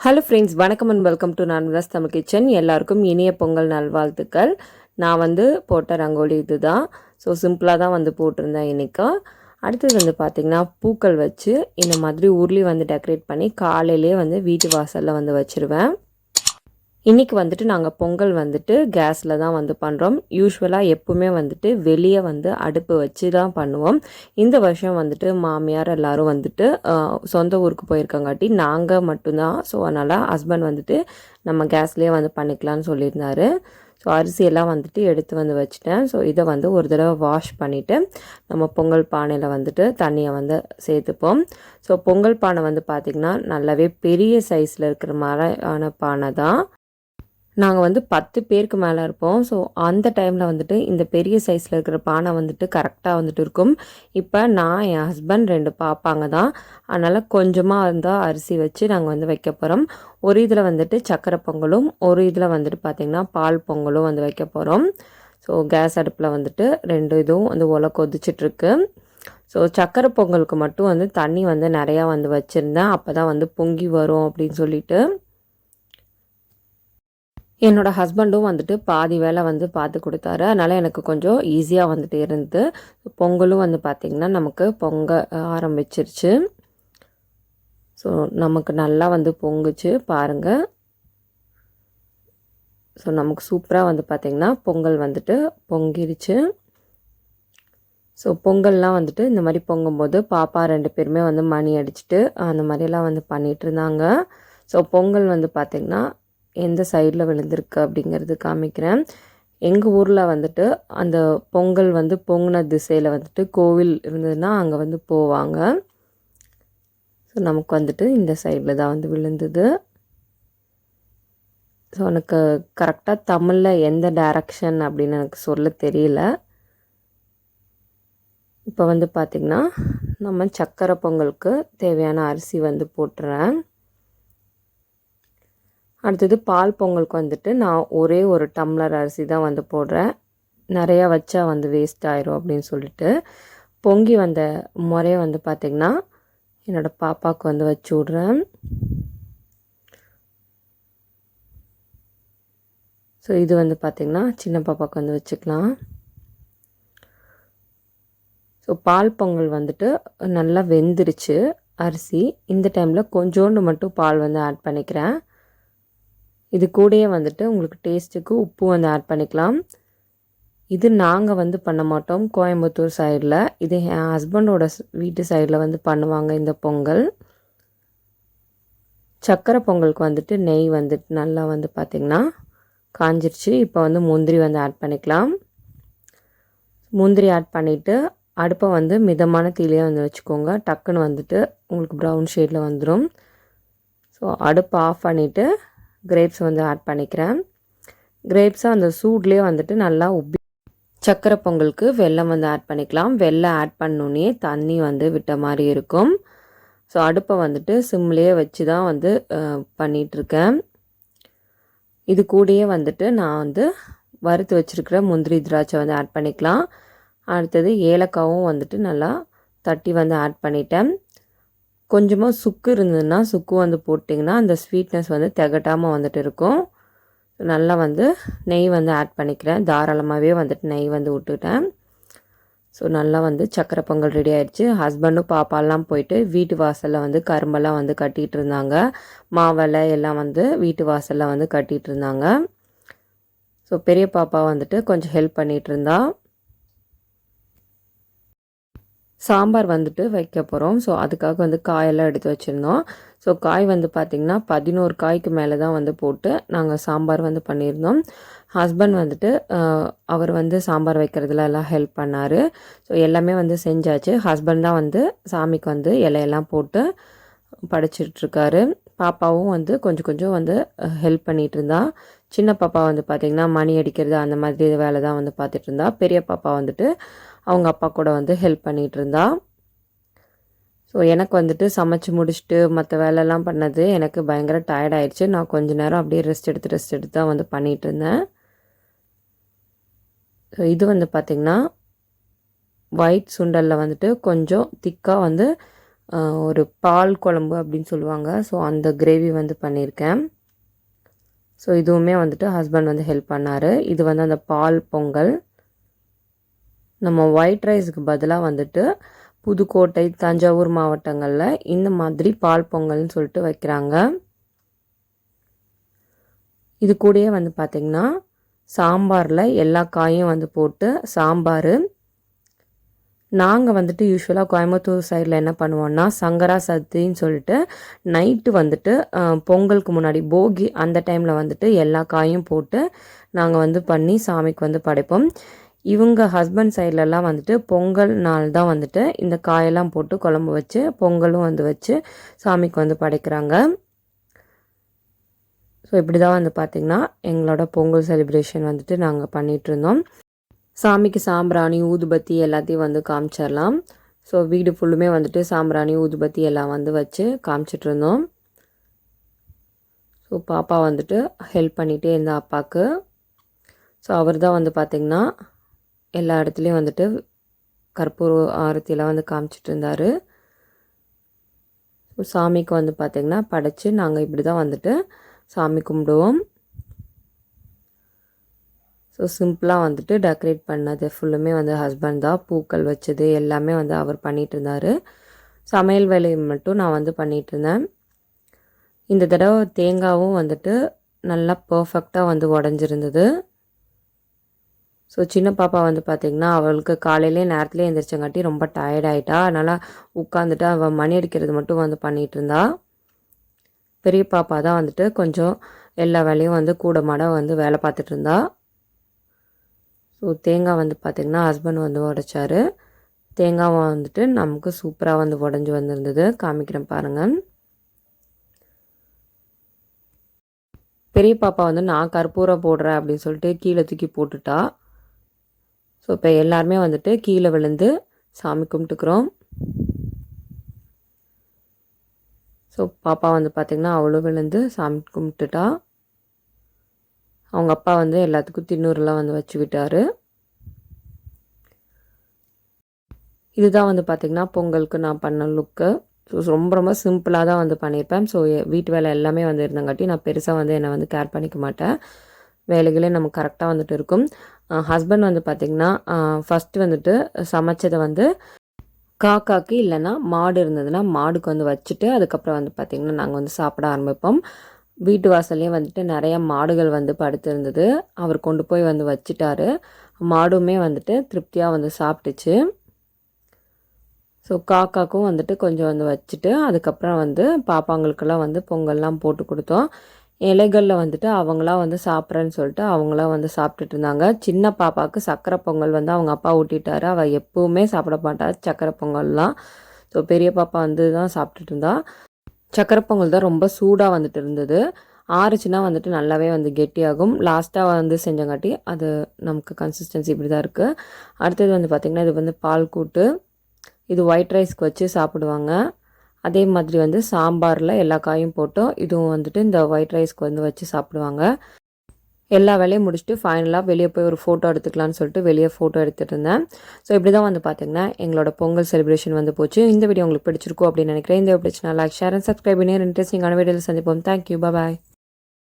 Hello friends வணக்கம் and welcome to நான்வதாஸ் Tamil kitchen எல்லாருக்கும் இனிய பொங்கல் நல்வாழ்த்துக்கள். நான் வந்து போட்ட ரங்கோலி இதுதான். ஸோ சிம்பிளாக தான் வந்து போட்டிருந்தேன் இன்றைக்கா அடுத்தது வந்து பார்த்திங்கன்னா பூக்கள் வச்சு இந்த மாதிரி உருளி வந்து டெக்கரேட் பண்ணி காலையிலே வந்து வீட்டு வாசலில் வந்து வச்சுருவேன். இன்றைக்கி வந்துட்டு நாங்கள் பொங்கல் வந்துட்டு கேஸில் தான் வந்து பண்ணுறோம் யூஸ்வலாக எப்பவுமே வந்துட்டு வெளியே வந்து அடுப்பு வச்சு தான் பண்ணுவோம். இந்த வருஷம் வந்துட்டு மாமியார் எல்லோரும் வந்துட்டு சொந்த ஊருக்கு போயிருக்கங்காட்டி நாங்கள் மட்டும்தான். ஸோ அதனால் ஹஸ்பண்ட் வந்துட்டு நம்ம கேஸ்லேயே வந்து பண்ணிக்கலாம்னு சொல்லியிருந்தாரு. ஸோ அரிசியெல்லாம் வந்துட்டு எடுத்து வந்து வச்சுட்டேன். ஸோ இதை வந்து ஒரு தடவை வாஷ் பண்ணிவிட்டு நம்ம பொங்கல் பானையில் வந்துட்டு தண்ணியை வந்து சேர்த்துப்போம். ஸோ பொங்கல் பானை வந்து பார்த்திங்கன்னா நல்லாவே பெரிய சைஸில் இருக்கிற மாதிரியான பானை தான். நாங்கள் வந்து பத்து பேருக்கு மேலே இருப்போம். ஸோ அந்த டைமில் வந்துட்டு இந்த பெரிய சைஸில் இருக்கிற பானை வந்துட்டு கரெக்டாக வந்துட்டு இருக்கும். இப்போ நான் என் ஹஸ்பண்ட் ரெண்டு பாப்பாங்க தான். அதனால் கொஞ்சமாக இருந்தால் அரிசி வச்சு நாங்கள் வந்து வைக்க போகிறோம் ஒரு இதில் வந்துட்டு சக்கரை பொங்கலும் ஒரு இதில் வந்துட்டு பார்த்திங்கன்னா பால் பொங்கலும் வந்து வைக்க போகிறோம் ஸோ கேஸ் அடுப்பில் வந்துட்டு ரெண்டு இதுவும் வந்து ஒலை கொதிச்சிட்ருக்கு ஸோ சக்கரை பொங்கலுக்கு மட்டும் வந்து தண்ணி வந்து நிறையா வந்து வச்சுருந்தேன். அப்போ தான் வந்து பொங்கி வரும் அப்படின்னு சொல்லிட்டு. என்னோட ஹஸ்பண்டும் வந்துட்டு பாதி வேலை வந்து பார்த்து கொடுத்தாரு. அதனால் எனக்கு கொஞ்சம் ஈஸியாக வந்துட்டு இருந்து பொங்கலும் வந்து பார்த்திங்கன்னா நமக்கு பொங்க ஆரம்பிச்சிருச்சு. ஸோ நமக்கு நல்லா வந்து பொங்குச்சு பாருங்கள் ஸோ நமக்கு சூப்பராக வந்து பார்த்திங்கன்னா பொங்கல் வந்துட்டு பொங்கிருச்சு. ஸோ பொங்கல்லாம் வந்துட்டு இந்த மாதிரி பொங்கும்போது பாப்பா ரெண்டு பேருமே வந்து மணி அடிச்சுட்டு அந்த மாதிரியெல்லாம் வந்து பண்ணிகிட்டு இருந்தாங்க. ஸோ பொங்கல் வந்து பார்த்திங்கன்னா எந்த சைடில் விழுந்திருக்கு அப்படிங்கிறது காமிக்கிறேன். எங்கள் ஊரில் வந்துட்டு அந்த பொங்கல் வந்து பொங்கின திசையில் வந்துட்டு கோவில் இருந்ததுன்னா அங்கே வந்து போவாங்க. ஸோ நமக்கு வந்துட்டு இந்த சைடில் தான் வந்து விழுந்தது. ஸோ எனக்கு கரெக்டாக தமிழில் எந்த டைரக்ஷன் அப்படின்னு எனக்கு சொல்ல தெரியல. இப்போ வந்து பார்த்திங்கன்னா நம்ம சக்கரை பொங்கலுக்கு தேவையான அரிசி வந்து போட்டுறேன். அடுத்தது பால் பொங்கலுக்கு வந்துட்டு நான் ஒரே ஒரு டம்ளர் அரிசி தான் வந்து போடுறேன். நிறையா வச்சா வந்து வேஸ்ட் ஆயிரும் அப்படின்னு சொல்லிட்டு. பொங்கி வந்த முறையை வந்து பார்த்திங்கன்னா என்னோடய பாப்பாவுக்கு வந்து வச்சு விட்றேன். ஸோ இது வந்து பார்த்திங்கன்னா சின்ன பாப்பாவுக்கு வந்து வச்சுக்கலாம். ஸோ பால் பொங்கல் வந்துட்டு நல்லா வெந்துருச்சு அரிசி. இந்த டைமில் கொஞ்சோண்டு மட்டும் பால் வந்து ஆட் பண்ணிக்கிறேன். இது கூடயே வந்துட்டு உங்களுக்கு டேஸ்ட்டுக்கு உப்பு வந்து ஆட் பண்ணிக்கலாம். இது நாங்கள் வந்து பண்ண மாட்டோம். கோயம்புத்தூர் சைடில் இது என் ஹஸ்பண்டோட வீட்டு சைடில் வந்து பண்ணுவாங்க இந்த பொங்கல். சக்கரை பொங்கலுக்கு வந்துட்டு நெய் வந்துட்டு நல்லா வந்து பார்த்திங்கன்னா காஞ்சிருச்சு. இப்போ வந்து முந்திரி வந்து ஆட் பண்ணிக்கலாம். முந்திரி ஆட் பண்ணிவிட்டு அடுப்பை வந்து மிதமான தீலையே வந்து வச்சுக்கோங்க. டக்குன்னு வந்துட்டு உங்களுக்கு ப்ரௌன் ஷேடில் வந்துடும் ஸோ அடுப்பை ஆஃப் பண்ணிவிட்டு கிரேப்ஸ் வந்து ஆட் பண்ணிக்கிறேன். கிரேப்ஸை அந்த சூட்லேயே வந்துட்டு நல்லா உப்பி சக்கரை பொங்கலுக்கு வெல்லம் வந்து ஆட் பண்ணிக்கலாம். வெள்ளம் ஆட் பண்ணோன்னே தண்ணி வந்து விட்ட மாதிரி இருக்கும். ஸோ அடுப்பை வந்துட்டு சிம்லேயே வச்சு தான் வந்து பண்ணிகிட்ருக்கேன் இது கூடயே வந்துட்டு நான் வந்து வறுத்து வச்சுருக்கிற முந்திரி திராட்சை வந்து ஆட் பண்ணிக்கலாம். அடுத்தது ஏலக்காவும் வந்துட்டு நல்லா தட்டி வந்து ஆட் பண்ணிட்டேன். கொஞ்சமாக சுக்கு இருந்ததுன்னா சுக்கு வந்து போட்டிங்கன்னா அந்த ஸ்வீட்னஸ் வந்து திகட்டாமல் வந்துட்டு இருக்கும். நல்லா வந்து நெய் வந்து ஆட் பண்ணிக்கிறேன். தாராளமாகவே வந்துட்டு நெய் வந்து விட்டுட்டேன் ஸோ நல்லா வந்து சக்கரை பொங்கல் ரெடி ஆயிடுச்சு. ஹஸ்பண்டும் பாப்பாலாம் போயிட்டு வீட்டு வாசலில் வந்து கரும்பெல்லாம் வந்து கட்டிகிட்டு இருந்தாங்க. மாவலை எல்லாம் வந்து வீட்டு வாசலில் வந்து கட்டிகிட்டு இருந்தாங்க. ஸோ பெரிய பாப்பா வந்துட்டு கொஞ்சம் ஹெல்ப் பண்ணிகிட்டு இருந்தா. சாம்பார் வந்துட்டு வைக்க போகிறோம் ஸோ அதுக்காக வந்து காயெல்லாம் எடுத்து வச்சுருந்தோம். ஸோ காய் வந்து பார்த்திங்கன்னா பதினோரு காய்க்கு மேலே தான் வந்து போட்டு நாங்கள் சாம்பார் வந்து பண்ணியிருந்தோம். ஹஸ்பண்ட் வந்துட்டு அவர் வந்து சாம்பார் வைக்கிறதுல எல்லாம் ஹெல்ப் பண்ணார். ஸோ எல்லாமே வந்து செஞ்சாச்சு. ஹஸ்பண்ட் தான் வந்து சாமிக்கு வந்து இலையெல்லாம் போட்டு படைச்சிட்ருக்காரு. பாப்பாவும் வந்து கொஞ்சம் கொஞ்சம் வந்து ஹெல்ப் பண்ணிகிட்டு இருந்தா சின்ன பாப்பா வந்து பார்த்திங்கன்னா மணி அடிக்கிறது அந்த மாதிரி வேலை தான் வந்து பார்த்துட்டு இருந்தா பெரிய பாப்பா வந்துட்டு அவங்க அப்பா கூட வந்து ஹெல்ப் பண்ணிகிட்டு இருந்தா ஸோ எனக்கு வந்துட்டு சமைச்சு முடிச்சுட்டு மற்ற வேலைலாம் பண்ணது எனக்கு பயங்கர டயர்ட் ஆயிடுச்சு. நான் கொஞ்ச நேரம் அப்படியே ரெஸ்ட் எடுத்து ரெஸ்ட் எடுத்து தான் வந்து பண்ணிகிட்டு இருந்தேன் ஸோ இது வந்து பார்த்திங்கன்னா ஒயிட் சுண்டலில் வந்துட்டு கொஞ்சம் திக்காக வந்து ஒரு பால் குழம்பு அப்படின்னு சொல்லுவாங்க. ஸோ அந்த கிரேவி வந்து பண்ணியிருக்கேன். ஸோ இதுவுமே வந்துட்டு ஹஸ்பண்ட் வந்து ஹெல்ப் பண்ணார். இது வந்து அந்த பால் பொங்கல். நம்ம ஒயிட் ரைஸுக்கு பதிலாக வந்துட்டு புதுக்கோட்டை தஞ்சாவூர் மாவட்டங்களில் இந்த மாதிரி பால் பொங்கல்னு சொல்லிட்டு வைக்கிறாங்க. இது கூடயே வந்து பார்த்திங்கன்னா சாம்பாரில் எல்லா காயும் வந்து போட்டு சாம்பார். நாங்கள் வந்துட்டு யூஸ்வலாக கோயம்புத்தூர் சைடில் என்ன பண்ணுவோம்னா சங்கரா சத்தின்னு சொல்லிட்டு நைட்டு வந்துட்டு பொங்கலுக்கு முன்னாடி போகி அந்த டைமில் வந்துட்டு எல்லா காயும் போட்டு நாங்கள் வந்து பண்ணி சாமிக்கு வந்து படைப்போம். இவங்க ஹஸ்பண்ட் சைட்லலாம் வந்துட்டு பொங்கல் நாள் தான் வந்துட்டு இந்த காயெல்லாம் போட்டு குழம்பு வச்சு பொங்கலும் வந்து வச்சு சாமிக்கு வந்து படைக்கிறாங்க. ஸோ இப்படி தான் வந்து பார்த்திங்கன்னா எங்களோட பொங்கல் செலிப்ரேஷன் வந்துட்டு நாங்கள் பண்ணிகிட்டு இருந்தோம். சாமிக்கு சாம்பிராணி ஊதுபத்தி எல்லாத்தையும் வந்து காமிச்சிடலாம். ஸோ வீடு ஃபுல்லுமே வந்துட்டு சாம்பிராணி ஊதுபத்தி எல்லாம் வந்து வச்சு காமிச்சிட்டு இருந்தோம். ஸோ பாப்பா வந்துட்டு ஹெல்ப் பண்ணிகிட்டே இருந்தா அப்பாவுக்கு ஸோ அவர் தான் வந்து பார்த்திங்கன்னா எல்லா இடத்துலையும் வந்துட்டு கற்பூர ஆரத்தியெல்லாம் வந்து காமிச்சிட்டு இருந்தார் ஸோ சாமிக்கு வந்து பார்த்திங்கன்னா படைச்சி நாங்கள் இப்படி தான் வந்துட்டு சாமி கும்பிடுவோம். ஸோ சிம்பிளாக வந்துட்டு டெக்கரேட் பண்ணது ஃபுல்லுமே வந்து ஹஸ்பண்ட் தான். பூக்கள் வச்சது எல்லாமே வந்து அவர் பண்ணிகிட்டு இருந்தார் சமையல் வேலையை மட்டும் நான் வந்து பண்ணிகிட்டு இருந்தேன் இந்த தடவை தேங்காவும் வந்துட்டு நல்லா பர்ஃபெக்டாக வந்து உடஞ்சிருந்தது. ஸோ சின்ன பாப்பா வந்து பார்த்திங்கன்னா அவளுக்கு காலையிலே நேரத்துலேயே எழுந்திரிச்சங்காட்டி ரொம்ப டயர்ட் ஆகிட்டா அதனால் உட்காந்துட்டு அவள் மணி அடிக்கிறது மட்டும் வந்து பண்ணிகிட்டு இருந்தா. பெரிய பாப்பா தான் வந்துட்டு கொஞ்சம் எல்லா வேலையும் வந்து கூட மாட வந்து வேலை பார்த்துட்டு இருந்தா. ஸோ தேங்காய் வந்து பார்த்திங்கன்னா ஹஸ்பண்ட் வந்து உடைச்சாரு. தேங்காவை வந்துட்டு நமக்கு சூப்பராக வந்து உடஞ்சி வந்திருந்தது. காமிக்கிறேன் பாருங்கள் பெரிய பாப்பா வந்து நான் கற்பூரம் போடுறேன் அப்படின்னு சொல்லிட்டு கீழே தூக்கி போட்டுட்டா. ஸோ இப்போ எல்லாருமே வந்துட்டு கீழே விழுந்து சாமி கும்பிட்டுக்கிறோம். ஸோ பாப்பா வந்து பார்த்திங்கன்னா அவளும் விழுந்து சாமி கும்பிட்டுட்டா. அவங்க அப்பா வந்து எல்லாத்துக்கும் திண்ணூறுலாம் வந்து வச்சு விட்டார் இதுதான் வந்து பார்த்திங்கன்னா பொங்கலுக்கு நான் பண்ண லுக்கு. ஸோ ரொம்ப ரொம்ப சிம்பிளாக தான் வந்து பண்ணியிருப்பேன் ஸோ வீட்டு வேலை எல்லாமே வந்து இருந்தங்காட்டி நான் பெருசாக வந்து என்னை வந்து கேர் பண்ணிக்க மாட்டேன். வேலைகளே நமக்கு கரெக்டாக வந்துட்டு இருக்கும். ஹஸ்பண்ட் வந்து பார்த்திங்கன்னா ஃபஸ்ட்டு வந்துட்டு சமைச்சதை வந்து காக்காக்கு இல்லைன்னா மாடு இருந்ததுன்னா மாடுக்கு வந்து வச்சுட்டு அதுக்கப்புறம் வந்து பார்த்திங்கன்னா நாங்கள் வந்து சாப்பிட ஆரம்பிப்போம். வீட்டு வாசல்லையே வந்துட்டு நிறைய மாடுகள் வந்து படுத்திருந்தது. அவர் கொண்டு போய் வந்து வச்சுட்டாரு. மாடுமே வந்துட்டு திருப்தியாக வந்து சாப்பிட்டுச்சு. ஸோ காக்காக்கும் வந்துட்டு கொஞ்சம் வந்து வச்சுட்டு அதுக்கப்புறம் வந்து பாப்பாங்களுக்கெல்லாம் வந்து பொங்கல்லாம் போட்டு கொடுத்தோம். இலைகளில் வந்துட்டு அவங்களாம் வந்து சாப்பிட்றேன்னு சொல்லிட்டு அவங்களாம் வந்து சாப்பிட்டுட்டு இருந்தாங்க. சின்ன பாப்பாவுக்கு சக்கரை பொங்கல் வந்து அவங்க அப்பா ஊட்டிட்டாரு. அவள் எப்போவுமே சாப்பிட மாட்டா. சக்கரை பொங்கல்லாம். ஸோ பெரிய பாப்பா வந்து தான் சாப்பிட்டுட்டு இருந்தா. சக்கரை பொங்கல் தான் ரொம்ப சூடாக வந்துட்டு இருந்தது. ஆறுச்சுன்னா வந்துட்டு நல்லாவே வந்து கெட்டியாகும். லாஸ்ட்டாக வந்து செஞ்சங்காட்டி அது நமக்கு கன்சிஸ்டன்சி இப்படி தான் இருக்குது அடுத்தது வந்து பார்த்திங்கன்னா இது வந்து பால் கூட்டு. இது ஒயிட் ரைஸ்க்கு வச்சு சாப்பிடுவாங்க. அதே மாதிரி வந்து சாம்பாரில் எல்லா காயும் போட்டோம். இதுவும் வந்துட்டு இந்த ஒயிட் ரைஸ்க்கு வந்து வச்சு சாப்பிடுவாங்க. எல்லா வேலையும் முடிச்சுட்டு ஃபைனலாக வெளியே போய் ஒரு ஃபோட்டோ எடுத்துக்கலாம்னு சொல்லிட்டு வெளியே ஃபோட்டோ எடுத்துகிட்டு இருந்தேன். ஸோ இப்படி தான் வந்து பார்த்திங்கன்னா எங்களோட பொங்கல் செலிப்ரேஷன் வந்து போச்சு. இந்த வீடியோ உங்களுக்கு பிடிச்சிருக்கும் அப்படின்னு நினைக்கிறேன். இந்த வீடியோ பிடிச்சினா லைக் ஷேர் அண்ட் சப்ஸ்கிரைப் பண்ணி இன்ட்ரெஸ்டிங்கான வீடியோவில் சந்திப்போம். Thank you bye